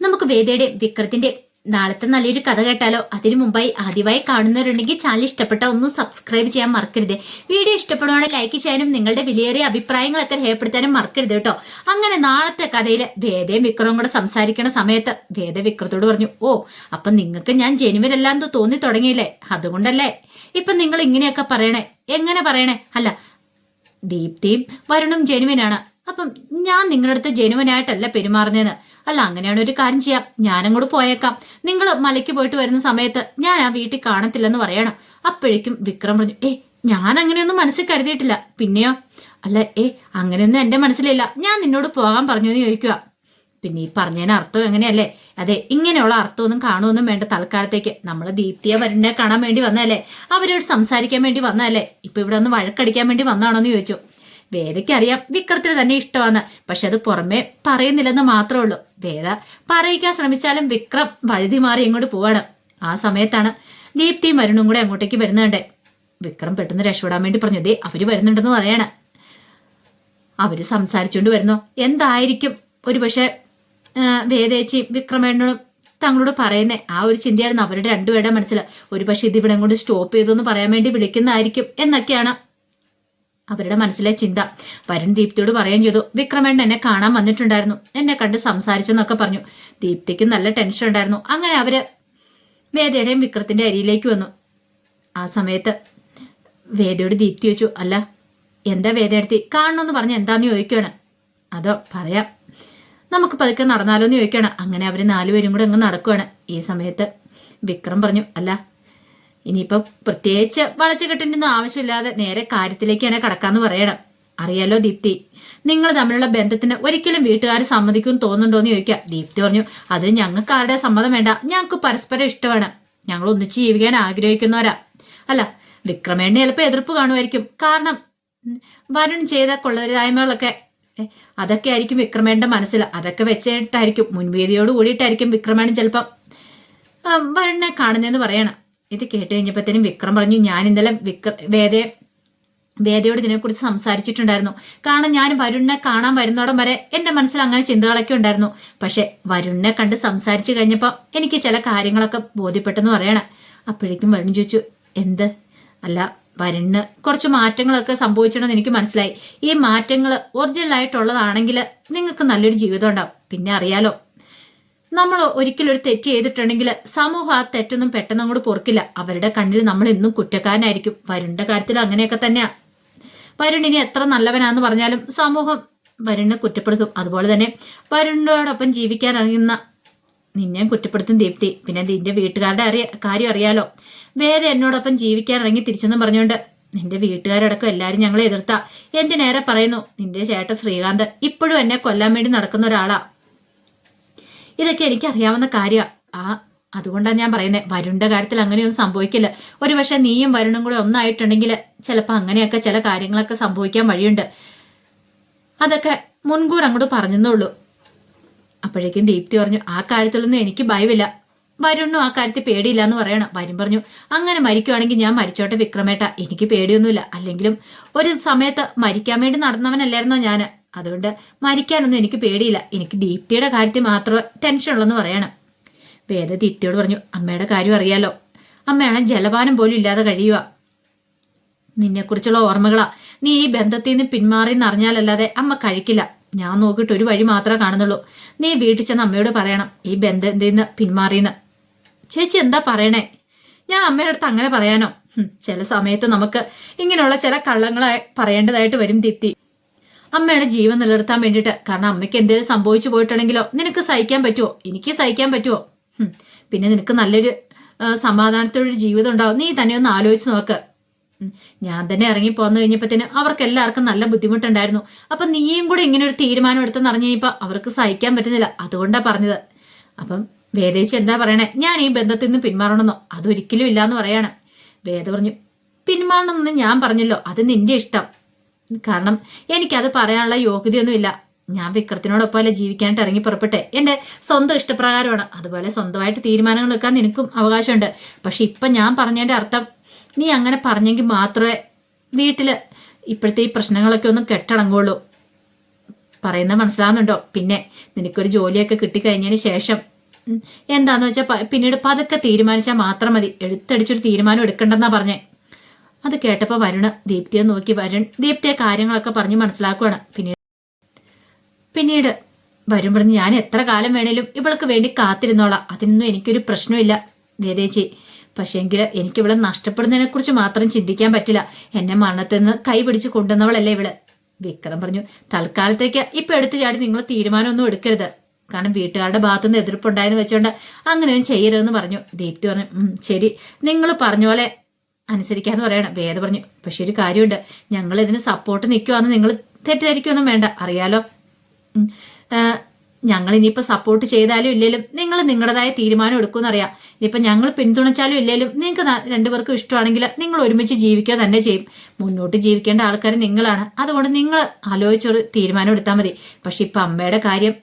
നമുക്ക് വേദയുടെ വിക്രത്തിന്റെ നാളത്തെ നല്ലൊരു കഥ കേട്ടാലോ? അതിനു മുമ്പായി ആദ്യമായി കാണുന്നവരുണ്ടെങ്കിൽ ചാനൽ ഇഷ്ടപ്പെട്ട ഒന്ന് സബ്സ്ക്രൈബ് ചെയ്യാൻ മറക്കരുത്. വീഡിയോ ഇഷ്ടപ്പെടുവാണെങ്കിൽ ലൈക്ക് ചെയ്യാനും നിങ്ങളുടെ വിലയേറിയ അഭിപ്രായങ്ങളൊക്കെ രേഖപ്പെടുത്താനും മറക്കരുത് കേട്ടോ. അങ്ങനെ നാളത്തെ കഥയിൽ വേദയും വിക്രവും കൂടെ സംസാരിക്കുന്ന സമയത്ത് വേദ വിക്രത്തോട് പറഞ്ഞു ഓ അപ്പൊ നിങ്ങൾക്ക് ഞാൻ ജനുവരല്ലാന്ന് തോന്നി തുടങ്ങിയില്ലേ? അതുകൊണ്ടല്ലേ? ഇപ്പൊ നിങ്ങൾ ഇങ്ങനെയൊക്കെ പറയണേ? എങ്ങനെ പറയണേ? അല്ല ദീപ്തിയും വരുണും ജനുവിനാണ്. അപ്പം ഞാൻ നിങ്ങളുടെ അടുത്ത് ജനുവനായിട്ടല്ല പെരുമാറുന്നതെന്ന് അല്ല അങ്ങനെയാണ് ഒരു കാര്യം ചെയ്യാം. ഞാനങ്ങോട്ട് പോയേക്കാം. നിങ്ങൾ മലയ്ക്ക് പോയിട്ട് വരുന്ന സമയത്ത് ഞാൻ ആ വീട്ടിൽ കാണത്തില്ലെന്ന് പറയണം. അപ്പോഴേക്കും വിക്രം പറഞ്ഞു ഏ ഞാൻ അങ്ങനെയൊന്നും മനസ്സിൽ കരുതിയിട്ടില്ല. പിന്നെയോ? അല്ല ഏ അങ്ങനെയൊന്നും എന്റെ മനസ്സിലില്ല. ഞാൻ നിന്നോട് പോകാൻ പറഞ്ഞു എന്ന് ചോദിക്കുക പിന്നെ ഈ പറഞ്ഞതിന് അർത്ഥം എങ്ങനെയല്ലേ? അതെ ഇങ്ങനെയുള്ള അർത്ഥമൊന്നും കാണുമൊന്നും വേണ്ട തൽക്കാലത്തേക്ക്. നമ്മൾ ദീപ്തിയെ വരണ്ടെ കാണാൻ വേണ്ടി വന്നതല്ലേ? അവരോട് സംസാരിക്കാൻ വേണ്ടി വന്നതല്ലേ? ഇപ്പൊ ഇവിടെ ഒന്ന് വഴക്കടിക്കാൻ വേണ്ടി വന്നാണോ എന്ന് ചോദിച്ചു. വേദയ്ക്ക് അറിയാം വിക്രത്തിന് തന്നെ ഇഷ്ടമാണ്. പക്ഷെ അത് പുറമേ പറയുന്നില്ലെന്ന് മാത്രമേ ഉള്ളൂ. വേദ പറയിക്കാൻ ശ്രമിച്ചാലും വിക്രം വഴുതി മാറി ഇങ്ങോട്ട് പോവാണ്. ആ സമയത്താണ് ദീപ്തിയും വരുണും കൂടെ അങ്ങോട്ടേക്ക് വരുന്നുണ്ട് വിക്രം പെട്ടെന്ന് രക്ഷപ്പെടാൻ വേണ്ടി പറഞ്ഞു ദേ അവർ വരുന്നുണ്ടെന്ന് പറയാണ്. അവർ സംസാരിച്ചുകൊണ്ട് വരുന്നു. എന്തായിരിക്കും ഒരു പക്ഷെ വേദേച്ചി വിക്രമേണ്ണനും തങ്ങളോട് പറയുന്നേ? ആ ഒരു ചിന്തയായിരുന്നു അവരുടെ രണ്ടുപേരുടെ മനസ്സിൽ ഒരു പക്ഷെ ഇത് ഇവിടെ കൊണ്ട് സ്റ്റോപ്പ് ചെയ്തു എന്ന് പറയാൻ വേണ്ടി വിളിക്കുന്നതായിരിക്കും എന്നൊക്കെയാണ് അവരുടെ മനസ്സിലെ ചിന്ത. വരുൺ ദീപ്തിയോട് പറയുകയും ചെയ്തു വിക്രമേണ്ണൻ എന്നെ കാണാൻ വന്നിട്ടുണ്ടായിരുന്നു. എന്നെ കണ്ട് സംസാരിച്ചെന്നൊക്കെ പറഞ്ഞു. ദീപ്തിക്ക് നല്ല ടെൻഷൻ ഉണ്ടായിരുന്നു. അങ്ങനെ അവർ വേദയുടെയും വിക്രത്തിന്റെ അരിയിലേക്ക് വന്നു. ആ സമയത്ത് വേദയോട് ദീപ്തി വെച്ചു അല്ല എന്താ വേദയെടുത്തി കാണണമെന്ന് പറഞ്ഞ് എന്താന്ന് ചോദിക്കുകയാണ്? അതോ പറയാം. നമുക്ക് പതുക്കെ നടന്നാലോ എന്ന് ചോദിക്കുകയാണ്. അങ്ങനെ അവർ നാലുപേരും കൂടെ അങ്ങ് നടക്കുകയാണ് ഈ സമയത്ത് വിക്രം പറഞ്ഞു അല്ല ഇനിയിപ്പോൾ പ്രത്യേകിച്ച് വളച്ചുകെട്ടിന്റെ ഒന്നും ആവശ്യമില്ലാതെ നേരെ കാര്യത്തിലേക്ക് തന്നെ കടക്കാന്ന് പറയണം. അറിയാലോ ദീപ്തി നിങ്ങൾ തമ്മിലുള്ള ബന്ധത്തിന് ഒരിക്കലും വീട്ടുകാർ സമ്മതിക്കും തോന്നുന്നുണ്ടോന്ന് ചോദിക്കാം. ദീപ്തി പറഞ്ഞു അത് ഞങ്ങൾക്ക് ആരുടെ സമ്മതം വേണ്ട. ഞങ്ങൾക്ക് പരസ്പരം ഇഷ്ടമാണ്. ഞങ്ങൾ ഒന്നിച്ച് ജീവിക്കാൻ ആഗ്രഹിക്കുന്നവരാ. അല്ല വിക്രമേണ്ണ ചിലപ്പോൾ എതിർപ്പ് കാണുമായിരിക്കും. കാരണം വരുൺ ചെയ്ത കൊള്ളരുതായ്മകളൊക്കെ അതൊക്കെ ആയിരിക്കും വിക്രമേണ്ണ മനസ്സിൽ. അതൊക്കെ വെച്ചിട്ടായിരിക്കും മുൻവേദിയോട് കൂടിയിട്ടായിരിക്കും വിക്രമേണ്ണൻ ചിലപ്പം വരുണിനെ കാണുന്നതെന്ന് പറയണം. ഇത് കേട്ട് കഴിഞ്ഞപ്പോഴത്തേനും വിക്രം പറഞ്ഞു ഞാൻ ഇന്നലെ വിക്ര വേദയെ വേദയോട് ഇതിനെക്കുറിച്ച് സംസാരിച്ചിട്ടുണ്ടായിരുന്നു. കാരണം ഞാൻ വരുണിനെ കാണാൻ വരുന്നോടം വരെ എന്റെ മനസ്സിൽ അങ്ങനെ ചിന്തകളൊക്കെ ഉണ്ടായിരുന്നു. പക്ഷെ വരുണിനെ കണ്ട് സംസാരിച്ചു കഴിഞ്ഞപ്പോൾ എനിക്ക് ചില കാര്യങ്ങളൊക്കെ ബോധ്യപ്പെട്ടെന്ന് പറയണം. അപ്പോഴേക്കും വരുൺ ചോദിച്ചു എന്ത്? അല്ല വരുണിന് കുറച്ച് മാറ്റങ്ങളൊക്കെ സംഭവിച്ചിട്ടുണ്ടെന്ന് എനിക്ക് മനസ്സിലായി. ഈ മാറ്റങ്ങൾ ഒറിജിനൽ ആയിട്ടുള്ളതാണെങ്കിൽ നിങ്ങൾക്ക് നല്ലൊരു ജീവിതം ഉണ്ടാവും. പിന്നെ അറിയാലോ നമ്മൾ ഒരിക്കലും ഒരു തെറ്റ് ചെയ്തിട്ടുണ്ടെങ്കിൽ സമൂഹം ആ തെറ്റൊന്നും പെട്ടെന്ന് അങ്ങോട്ട് പൊറുക്കില്ല. അവരുടെ കണ്ണിൽ നമ്മൾ എന്നും കുറ്റക്കാരനായിരിക്കും. വരുണിന്റെ കാര്യത്തിൽ അങ്ങനെയൊക്കെ തന്നെയാ. വരുൺ എത്ര നല്ലവനാന്ന് പറഞ്ഞാലും സമൂഹം വരുണിനെ കുറ്റപ്പെടുത്തും. അതുപോലെ തന്നെ വരുണിനോടൊപ്പം ജീവിക്കാൻ അറിയുന്ന നിന്നെയും കുറ്റപ്പെടുത്തും ദീപ്തി. പിന്നെ നിന്റെ വീട്ടുകാരുടെ അറിയ കാര്യം അറിയാലോ. വേദ എന്നോടൊപ്പം ജീവിക്കാൻ ഇറങ്ങി തിരിച്ചെന്നും പറഞ്ഞുകൊണ്ട് നിന്റെ വീട്ടുകാരടക്കം എല്ലാരും ഞങ്ങളെ എതിർത്താ. എന്തിനേറെ പറയുന്നു? നിന്റെ ചേട്ട ശ്രീകാന്ത് ഇപ്പോഴും എന്നെ കൊല്ലാൻ വേണ്ടി നടക്കുന്ന ഒരാളാ. ഇതൊക്കെ എനിക്ക് അറിയാവുന്ന കാര്യമാണ് ആ അതുകൊണ്ടാണ് ഞാൻ പറയുന്നത് വരുണിന്റെ കാര്യത്തിൽ അങ്ങനെയൊന്നും സംഭവിക്കില്ല. ഒരുപക്ഷെ നീയും വരുണും കൂടെ ഒന്നായിട്ടുണ്ടെങ്കിൽ ചിലപ്പോൾ അങ്ങനെയൊക്കെ ചില കാര്യങ്ങളൊക്കെ സംഭവിക്കാൻ വഴിയുണ്ട്. അതൊക്കെ മുൻകൂർ അങ്ങോട്ട് പറഞ്ഞെന്നുള്ളൂ അപ്പോഴേക്കും ദീപ്തി പറഞ്ഞു ആ കാര്യത്തിലൊന്നും എനിക്ക് ഭയമില്ല. വരുണ്ണും ആ കാര്യത്തിൽ പേടിയില്ല എന്ന് പറയണം. വരും പറഞ്ഞു അങ്ങനെ മരിക്കുവാണെങ്കിൽ ഞാൻ മരിച്ചോട്ടെ വിക്രമേട്ട. എനിക്ക് പേടിയൊന്നുമില്ല. അല്ലെങ്കിലും ഒരു സമയത്ത് മരിക്കാൻ വേണ്ടി നടന്നവനല്ലായിരുന്നോ ഞാൻ അതുകൊണ്ട് മരിക്കാനൊന്നും എനിക്ക് പേടിയില്ല. എനിക്ക് ദീപ്തിയുടെ കാര്യത്തിൽ മാത്രമേ ടെൻഷൻ ഉള്ളെന്ന് പറയണം. വേദ ദീപ്തിയോട് പറഞ്ഞു അമ്മയുടെ കാര്യം അറിയാലോ. അമ്മയാണ് ജലപാനം പോലും ഇല്ലാതെ കഴിയുക. നിന്നെക്കുറിച്ചുള്ള ഓർമ്മകളാ. നീ ഈ ബന്ധത്തിൽ നിന്ന് പിന്മാറി എന്നറിഞ്ഞാലല്ലാതെ അമ്മ കഴിക്കില്ല. ഞാൻ നോക്കിയിട്ട് ഒരു വഴി മാത്രമേ കാണുന്നുള്ളൂ. നീ വീട്ടിൽ ചെന്ന് അമ്മയോട് പറയണം ഈ ബന്ധത്തിൽ നിന്ന് പിന്മാറിയെന്ന്? ചേച്ചി എന്താ പറയണേ? ഞാൻ അമ്മയുടെ അടുത്ത് അങ്ങനെ പറയാനോ? ചില സമയത്ത് നമുക്ക് ഇങ്ങനെയുള്ള ചില കള്ളങ്ങളായി പറയേണ്ടതായിട്ട് വരും ദീപ്തി. അമ്മയുടെ ജീവൻ നിലനിർത്താൻ വേണ്ടിയിട്ട്. കാരണം അമ്മയ്ക്ക് എന്തെങ്കിലും സംഭവിച്ചു പോയിട്ടുണ്ടെങ്കിലോ? നിനക്ക് സഹിക്കാൻ പറ്റുമോ എനിക്ക് സഹിക്കാൻ പറ്റുമോ പിന്നെ നിനക്ക് നല്ലൊരു സമാധാനത്തോടൊരു ജീവിതം ഉണ്ടാവും. നീ തന്നെ ഒന്ന് ആലോചിച്ച് നോക്ക്. ഞാൻ തന്നെ ഇറങ്ങി പോന്നു കഴിഞ്ഞപ്പോഴത്തേനും അവർക്ക് എല്ലാവർക്കും നല്ല ബുദ്ധിമുട്ടുണ്ടായിരുന്നു. അപ്പൊ നീയും കൂടെ ഇങ്ങനെ ഒരു തീരുമാനം എടുത്തെന്ന് അറിഞ്ഞു കഴിഞ്ഞപ്പോൾ അവർക്ക് സഹിക്കാൻ പറ്റുന്നില്ല. അതുകൊണ്ടാ പറഞ്ഞത്. അപ്പം വേദേച്ചി എന്താ പറയണേ? ഞാൻ ഈ ബന്ധത്തിൽ നിന്ന് പിന്മാറണമെന്നോ? അതൊരിക്കലും ഇല്ലാന്ന് പറയാണ്. വേദ പറഞ്ഞു പിന്മാറണമെന്ന് ഞാൻ പറഞ്ഞല്ലോ. അത് നിന്റെ ഇഷ്ടം. കാരണം എനിക്കത് പറയാനുള്ള യോഗ്യതയൊന്നുമില്ല ഞാൻ വിക്രത്തിനോടൊപ്പമല്ലേ ജീവിക്കാനായിട്ട് ഇറങ്ങി പുറപ്പെട്ടെ. എന്റെ സ്വന്തം ഇഷ്ടപ്രകാരമാണ്. അതുപോലെ സ്വന്തമായിട്ട് തീരുമാനങ്ങൾ എടുക്കാൻ നിനക്കും അവകാശമുണ്ട്. പക്ഷെ ഇപ്പം ഞാൻ പറഞ്ഞതിന്റെ അർത്ഥം നീ അങ്ങനെ പറഞ്ഞെങ്കിൽ മാത്രമേ വീട്ടിൽ ഇപ്പോഴത്തെ ഈ പ്രശ്നങ്ങളൊക്കെ ഒന്ന് കെട്ടടങ്ങുള്ളൂ. പറയുന്ന മനസ്സിലാവുന്നുണ്ടോ? പിന്നെ നിനക്കൊരു ജോലിയൊക്കെ കിട്ടിക്കഴിഞ്ഞതിന് ശേഷം എന്താന്ന് വെച്ചാൽ പിന്നീട് പതുക്കെ തീരുമാനിച്ചാൽ മാത്രം മതി. എടുത്തടിച്ചൊരു തീരുമാനം എടുക്കണ്ടെന്നാ പറഞ്ഞേ. അത് കേട്ടപ്പോൾ വരുണ് ദീപ്തിയെ നോക്കി വരുൺ. ദീപ്തിയെ കാര്യങ്ങളൊക്കെ പറഞ്ഞ് മനസ്സിലാക്കുവാണ്. പിന്നീട് പിന്നീട് വരും പറഞ്ഞ് ഞാൻ എത്ര കാലം വേണേലും ഇവൾക്ക് വേണ്ടി കാത്തിരുന്നോളാം. അതിനൊന്നും എനിക്കൊരു പ്രശ്നമില്ല വേദേച്ചി. പക്ഷേങ്കിൽ എനിക്ക് ഇവളെ നഷ്ടപ്പെടുന്നതിനെ കുറിച്ച് മാത്രം ചിന്തിക്കാൻ പറ്റില്ല. എന്നെ മരണത്തിൽ നിന്ന് കൈ പിടിച്ച് കൊണ്ടുവന്നവളല്ലേ ഇവൾ. വിക്രം പറഞ്ഞു തൽക്കാലത്തേക്ക് ഇപ്പൊ എടുത്തു ചാടി നിങ്ങൾ തീരുമാനമൊന്നും എടുക്കരുത്. കാരണം വീട്ടുകാരുടെ ഭാഗത്തുനിന്ന് എതിർപ്പുണ്ടായെന്ന് വെച്ചോണ്ട് അങ്ങനെയൊന്നും ചെയ്യരുതെന്ന് പറഞ്ഞു. ദീപ്തി പറഞ്ഞു ശരി. നിങ്ങൾ പറഞ്ഞ പോലെ അനുസരിക്കാന്ന് പറയണം. വേദ പറഞ്ഞു പക്ഷെ ഒരു കാര്യമുണ്ട്. ഞങ്ങൾ ഇതിന് സപ്പോർട്ട് നിൽക്കുവാന്ന് നിങ്ങൾ തെറ്റിദ്ധരിക്കൊന്നും വേണ്ട. അറിയാലോ? ഞങ്ങൾ ഇനിയിപ്പോൾ സപ്പോർട്ട് ചെയ്താലും ഇല്ലേലും നിങ്ങൾ നിങ്ങളുടേതായ തീരുമാനം എടുക്കുമെന്നറിയാം ഇനിയിപ്പോൾ ഞങ്ങൾ പിന്തുണച്ചാലും ഇല്ലേലും നിങ്ങൾക്ക് രണ്ടുപേർക്കും ഇഷ്ടമാണെങ്കിൽ നിങ്ങൾ ഒരുമിച്ച് ജീവിക്കുക തന്നെ ചെയ്യും. മുന്നോട്ട് ജീവിക്കേണ്ട ആൾക്കാർ നിങ്ങളാണ്. അതുകൊണ്ട് നിങ്ങൾ ആലോചിച്ചൊരു തീരുമാനം എടുത്താൽ മതി. പക്ഷെ ഇപ്പം അമ്മയുടെ കാര്യം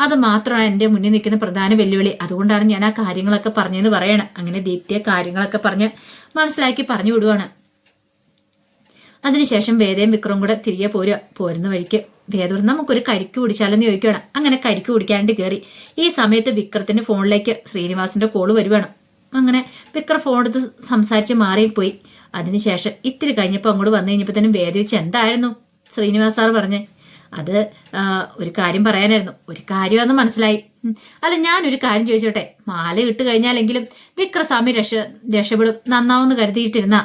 അത് മാത്രമാണ് എന്റെ മുന്നിൽ നിൽക്കുന്ന പ്രധാന വെല്ലുവിളി. അതുകൊണ്ടാണ് ഞാൻ ആ കാര്യങ്ങളൊക്കെ പറഞ്ഞതെന്ന് പറയണം. അങ്ങനെ ദീപ്തിയെ കാര്യങ്ങളൊക്കെ പറഞ്ഞ് മനസ്സിലാക്കി പറഞ്ഞു വിടുവാണ്. അതിനുശേഷം വേദയും വിക്രവും കൂടെ തിരികെ പോരുക പോരുന്ന വഴിക്ക്. വേദൂർ നമുക്കൊരു കരിക്ക് കുടിച്ചാലെന്ന് ചോദിക്കുകയാണ് അങ്ങനെ കരിക്ക് കുടിക്കാണ്ട് കയറി. ഈ സമയത്ത് വിക്രത്തിന്റെ ഫോണിലേക്ക് ശ്രീനിവാസിന്റെ കോൾ വരുവാണ്. അങ്ങനെ വിക്രം ഫോൺ എടുത്ത് സംസാരിച്ച് മാറിപ്പോയി. അതിനുശേഷം ഇത്തിരി കഴിഞ്ഞപ്പോൾ അങ്ങോട്ട് വന്നു കഴിഞ്ഞപ്പോൾ തന്നെ വേദ വെച്ച് എന്തായിരുന്നു? ശ്രീനിവാസ് സാർ പറഞ്ഞേ അത് ഒരു കാര്യം പറയാനായിരുന്നു. ഒരു കാര്യമെന്ന് മനസ്സിലായി. അല്ല ഞാനൊരു കാര്യം ചോദിച്ചോട്ടെ? മാല ഇട്ട് കഴിഞ്ഞാലെങ്കിലും വിക്രസ്വാമി രക്ഷ രക്ഷപ്പെടും. നന്നാവെന്ന് കരുതിയിട്ടിരുന്ന.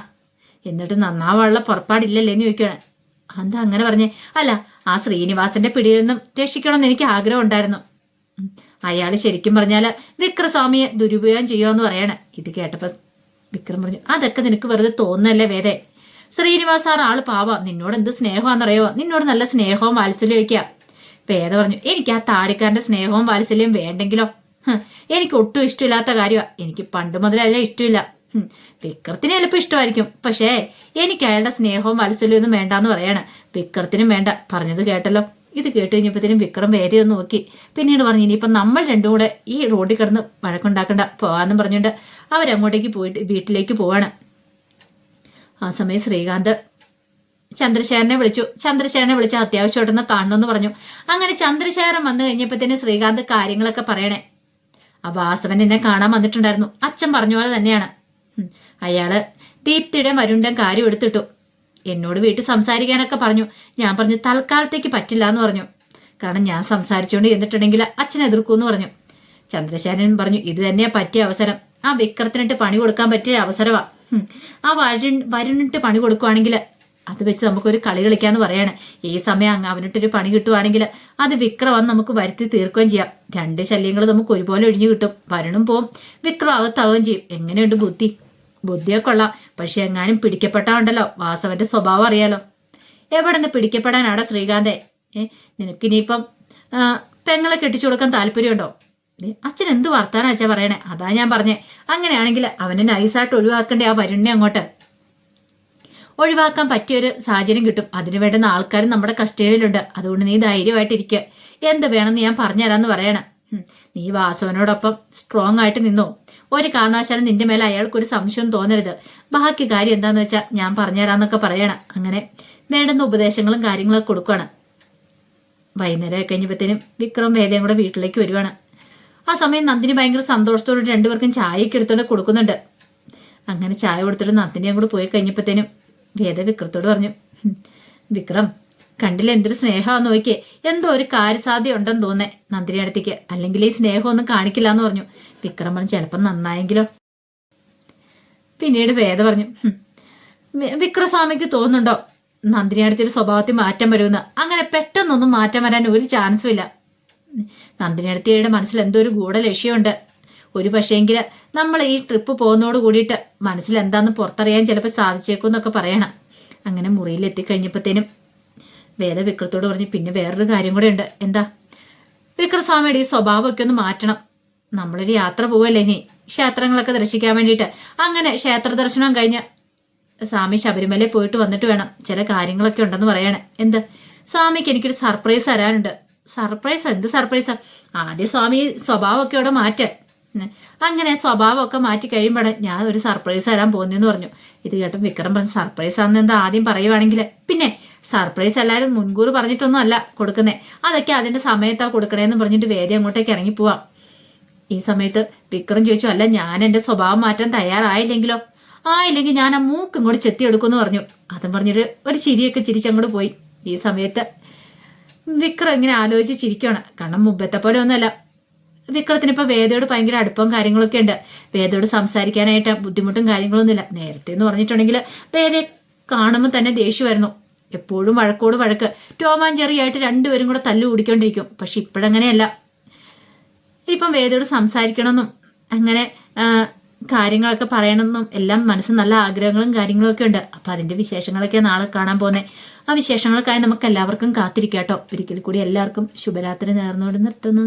എന്നിട്ട് നന്നാവാനുള്ള പുറപ്പാടില്ലല്ലേ എന്ന് ചോദിക്കുകയാണ് എന്താ അങ്ങനെ പറഞ്ഞേ? അല്ല ആ ശ്രീനിവാസന്റെ പിടിയിൽ നിന്നും രക്ഷിക്കണമെന്ന് എനിക്ക് ആഗ്രഹം ഉണ്ടായിരുന്നു. അയാൾ ശരിക്കും പറഞ്ഞാൽ വിക്രസ്വാമിയെ ദുരുപയോഗം ചെയ്യുമെന്ന് പറയണേ. ഇത് കേട്ടപ്പോ വിക്രം പറഞ്ഞു അതൊക്കെ നിനക്ക് വെറുതെ തോന്നല്ലേ വേദേ? ശ്രീനിവാസ് സാർ ആൾ പാവാ. നിന്നോട് എന്ത് സ്നേഹമാണെന്നറിയോ? നിന്നോട് നല്ല സ്നേഹവും വാത്സല്യം ഒക്കെയാ. പേദ പറഞ്ഞു? എനിക്ക് ആ താടിക്കാരന്റെ സ്നേഹവും വാത്സല്യം വേണ്ടെങ്കിലോ? എനിക്ക് ഒട്ടും ഇഷ്ടമില്ലാത്ത കാര്യമാണ് എനിക്ക് പണ്ട് മുതലല്ല ഇഷ്ടമില്ല. വിക്രത്തിന് ചിലപ്പോൾ ഇഷ്ടമായിരിക്കും. പക്ഷേ എനിക്ക് അയാളുടെ സ്നേഹവും വാത്സല്യവും ഒന്നും വേണ്ടാന്ന് പറയാണ്. വിക്രത്തിനും വേണ്ട. പറഞ്ഞത് കേട്ടല്ലോ? ഇത് കേട്ട് കഴിഞ്ഞപ്പോഴത്തേനും വിക്രം വേദി ഒന്ന് നോക്കി. പിന്നീട് പറഞ്ഞു ഇനിയിപ്പം നമ്മൾ രണ്ടും കൂടെ ഈ റോഡിൽ കിടന്ന് വഴക്കുണ്ടാക്കണ്ട. പോകാന്നും പറഞ്ഞുകൊണ്ട് അവരങ്ങോട്ടേക്ക് പോയിട്ട് വീട്ടിലേക്ക് പോവാണ്. ആ സമയം ശ്രീകാന്ത് ചന്ദ്രശേഖരനെ വിളിച്ചു. ചന്ദ്രശേഖരനെ വിളിച്ച് അത്യാവശ്യമായിട്ടൊന്ന് കാണണമെന്ന് പറഞ്ഞു. അങ്ങനെ ചന്ദ്രശേഖരൻ വന്നു തന്നെ ശ്രീകാന്ത് കാര്യങ്ങളൊക്കെ പറയണേ. ആ വാസവൻ എന്നെ കാണാൻ വന്നിട്ടുണ്ടായിരുന്നു. അച്ഛൻ പറഞ്ഞ പോലെ തന്നെയാണ്. അയാൾ ദീപ്തിയുടെ വരുണ്ടൻ കാര്യം എടുത്തിട്ടു. എന്നോട് വീട്ടിൽ സംസാരിക്കാനൊക്കെ പറഞ്ഞു. ഞാൻ പറഞ്ഞു തൽക്കാലത്തേക്ക് പറ്റില്ല എന്ന് പറഞ്ഞു. കാരണം ഞാൻ സംസാരിച്ചുകൊണ്ട് ചെന്നിട്ടുണ്ടെങ്കിൽ അച്ഛൻ എതിർക്കൂന്ന് പറഞ്ഞു. ചന്ദ്രശേഖരൻ പറഞ്ഞു ഇത് തന്നെയാ പറ്റിയ അവസരം. ആ വിക്രത്തിനിട്ട് പണി കൊടുക്കാൻ പറ്റിയ അവസരമാ ഉം. ആ വരുൺ വരുണിട്ട് പണി കൊടുക്കുവാണെങ്കിൽ അത് വെച്ച് നമുക്കൊരു കളി കളിക്കാന്ന് പറയാണ്. ഈ സമയം അങ്ങ് അവനിട്ടൊരു പണി കിട്ടുവാണെങ്കിൽ അത് വിക്രം വന്ന് നമുക്ക് വരുത്തി തീർക്കുകയും ചെയ്യാം. രണ്ട് ശല്യങ്ങൾ നമുക്ക് ഒരുപോലെ ഒഴിഞ്ഞു കിട്ടും. വരുണും പോവും. വിക്രം അകത്താവുകയും ചെയ്യും. എങ്ങനെയുണ്ട് ബുദ്ധി? ബുദ്ധിയൊക്കെ കൊള്ളാം. പക്ഷെ എങ്ങാനും പിടിക്കപ്പെട്ടാണ്ടല്ലോ വാസവന്റെ സ്വഭാവം അറിയാലോ. എവിടെ നിന്ന് പിടിക്കപ്പെടാനാടാ ശ്രീകാന്തേ? ഏ നിനക്കിനിയിപ്പം പെങ്ങളെ കെട്ടിച്ചു കൊടുക്കാൻ താല്പര്യമുണ്ടോ? അച്ഛൻ എന്ത് വർത്താനാ അച്ഛാ പറയണേ? അതാ ഞാൻ പറഞ്ഞേ. അങ്ങനെയാണെങ്കിൽ അവനെ നൈസായിട്ട് ഒഴിവാക്കണ്ടേ ആ വരുണ്ണെ അങ്ങോട്ട്. ഒഴിവാക്കാൻ പറ്റിയൊരു സാഹചര്യം കിട്ടും. അതിനു വേണ്ടുന്ന ആൾക്കാർ നമ്മുടെ കസ്റ്റഡിയിലുണ്ട്. അതുകൊണ്ട് നീ ധൈര്യമായിട്ടിരിക്കുക എന്ത് വേണമെന്ന് ഞാൻ പറഞ്ഞുതരാന്ന് പറയണം. നീ വാസവനോടൊപ്പം സ്ട്രോങ് ആയിട്ട് നിന്നു. ഒരു കാരണവശാലും നിന്റെ മേലെ അയാൾക്കൊരു സംശയം തോന്നരുത്. ബാക്കി കാര്യം എന്താന്ന് വെച്ചാൽ ഞാൻ പറഞ്ഞുതരാന്നൊക്കെ പറയണം. അങ്ങനെ വേണ്ടുന്ന ഉപദേശങ്ങളും കാര്യങ്ങളൊക്കെ കൊടുക്കുകയാണ് വൈകുന്നേരം കഴിഞ്ഞപ്പോഴത്തേനും വിക്രം വേദയും കൂടെ വീട്ടിലേക്ക് വരുവാണ്. ആ സമയം നന്ദിനി ഭയങ്കര സന്തോഷത്തോടെ രണ്ടുപേർക്കും ചായയൊക്കെ എടുത്തോണ്ട് കൊടുക്കുന്നുണ്ട്. അങ്ങനെ ചായ കൊടുത്തിട്ട് നന്ദിനിയും കൂടെ പോയി കഴിഞ്ഞപ്പോഴത്തേനും വേദ വിക്രത്തോട് പറഞ്ഞു വിക്രം കണ്ടില്ല എന്തൊരു സ്നേഹമാന്ന് നോക്കിയേ. എന്തോ ഒരു കാര്യസാധ്യ ഉണ്ടെന്ന് തോന്നേ നന്ദിനി അടുത്തേക്ക്. അല്ലെങ്കിൽ ഈ സ്നേഹമൊന്നും കാണിക്കില്ല എന്ന് പറഞ്ഞു. വിക്രം പറഞ്ഞു ചിലപ്പം നന്നായെങ്കിലോ? പിന്നീട് വേദ പറഞ്ഞു "ഹും, വിക്രസ്വാമിക്ക് തോന്നുന്നുണ്ടോ? നന്ദിനി അടുത്തൊരു സ്വഭാവത്തിൽ മാറ്റം വരുമെന്ന്. അങ്ങനെ പെട്ടെന്നൊന്നും മാറ്റം വരാൻ ഒരു ചാൻസും ഇല്ല. നന്ദിനി അടുത്തിയുടെ മനസ്സിൽ എന്തോ ഒരു ഗൂഢ ലക്ഷ്യമുണ്ട് ഒരു പക്ഷേങ്കിൽ നമ്മൾ ഈ ട്രിപ്പ് പോകുന്നതോട് കൂടിയിട്ട് മനസ്സിൽ എന്താണെന്ന് പുറത്തറിയാൻ ചിലപ്പോൾ സാധിച്ചേക്കും എന്നൊക്കെ പറയണം. അങ്ങനെ മുറിയിൽ എത്തിക്കഴിഞ്ഞപ്പോഴത്തേനും വേദ വിക്രത്തോട് പറഞ്ഞ് പിന്നെ വേറൊരു കാര്യം കൂടെ ഉണ്ട്. എന്താ? വിക്രസ്വാമിയുടെ ഈ സ്വഭാവമൊക്കെ ഒന്ന് മാറ്റണം. നമ്മളൊരു യാത്ര പോവല്ലേ ഇനി? ക്ഷേത്രങ്ങളൊക്കെ ദർശിക്കാൻ വേണ്ടിയിട്ട്. അങ്ങനെ ക്ഷേത്ര ദർശനം കഴിഞ്ഞ് സ്വാമി ശബരിമലയിൽ പോയിട്ട് വന്നിട്ട് വേണം ചില കാര്യങ്ങളൊക്കെ ഉണ്ടെന്ന് പറയണേ. എന്ത്? സ്വാമിക്ക് എനിക്കൊരു സർപ്രൈസ് തരാനുണ്ട്. സർപ്രൈസ് എന്ത് സർപ്രൈസാ? ആദ്യം സ്വാമി സ്വഭാവമൊക്കെ ഇവിടെ മാറ്റ. അങ്ങനെ സ്വഭാവമൊക്കെ മാറ്റി കഴിയുമ്പോഴാണ് ഞാൻ ഒരു സർപ്രൈസ് തരാൻ പോകുന്നതെന്ന് പറഞ്ഞു. ഇത് കേട്ടോ വിക്രം പറഞ്ഞു സർപ്രൈസ് ആണെന്ന് എന്താ ആദ്യം പറയുവാണെങ്കിൽ പിന്നെ സർപ്രൈസ് എല്ലാവരും മുൻകൂർ പറഞ്ഞിട്ടൊന്നും അല്ല കൊടുക്കുന്നത് അതൊക്കെ അതിന്റെ സമയത്താണ് കൊടുക്കണേന്ന് പറഞ്ഞിട്ട് വേദി അങ്ങോട്ടേക്ക് ഇറങ്ങി പോവാം. ഈ സമയത്ത് വിക്രം ചോദിച്ചു അല്ല ഞാൻ എന്റെ സ്വഭാവം മാറ്റാൻ തയ്യാറായില്ലെങ്കിലോ? ആയില്ലെങ്കിൽ ഞാൻ ആ മൂക്ക് ഇങ്ങോട്ട് ചെത്തിയെടുക്കുമെന്ന് പറഞ്ഞു. അതും പറഞ്ഞിട്ട് ഒരു ചിരിയൊക്കെ ചിരിച്ചങ്ങോട്ട് പോയി. ഈ സമയത്ത് വിക്രം ഇങ്ങനെ ആലോചിച്ചിരിക്കുകയാണ് കാരണം മുമ്പത്തെ പോലെ ഒന്നുമല്ല. വിക്രത്തിന് ഇപ്പൊ വേദയോട് ഭയങ്കര അടുപ്പവും കാര്യങ്ങളൊക്കെ ഉണ്ട്. വേദയോട് സംസാരിക്കാനായിട്ട് ബുദ്ധിമുട്ടും കാര്യങ്ങളൊന്നുമില്ല. നേരത്തെ എന്ന് പറഞ്ഞിട്ടുണ്ടെങ്കിൽ വേദയെ കാണുമ്പോൾ തന്നെ ദേഷ്യമായിരുന്നു. എപ്പോഴും വഴക്കോട് വഴക്ക്. ടോമാൻ ചെറിയായിട്ട് രണ്ടുപേരും കൂടെ തല്ലു കൂടിക്കൊണ്ടിരിക്കും. പക്ഷെ ഇപ്പോഴങ്ങനെയല്ല. ഇപ്പം വേദയോട് സംസാരിക്കണമെന്നും അങ്ങനെ കാര്യങ്ങളൊക്കെ പറയണമെന്നും എല്ലാം മനസ്സിൽ നല്ല ആഗ്രഹങ്ങളും കാര്യങ്ങളൊക്കെ ഉണ്ട്. അപ്പൊ അതിന്റെ വിശേഷങ്ങളൊക്കെ നാളെ കാണാൻ പോകുന്നത് ആ വിശേഷങ്ങൾക്കായി നമുക്ക് എല്ലാവർക്കും കാത്തിരിക്കാം കേട്ടോ. ഒരിക്കൽ കൂടി എല്ലാവർക്കും ശുഭരാത്രി നേർന്നുകൊണ്ട് നിർത്തുന്നു.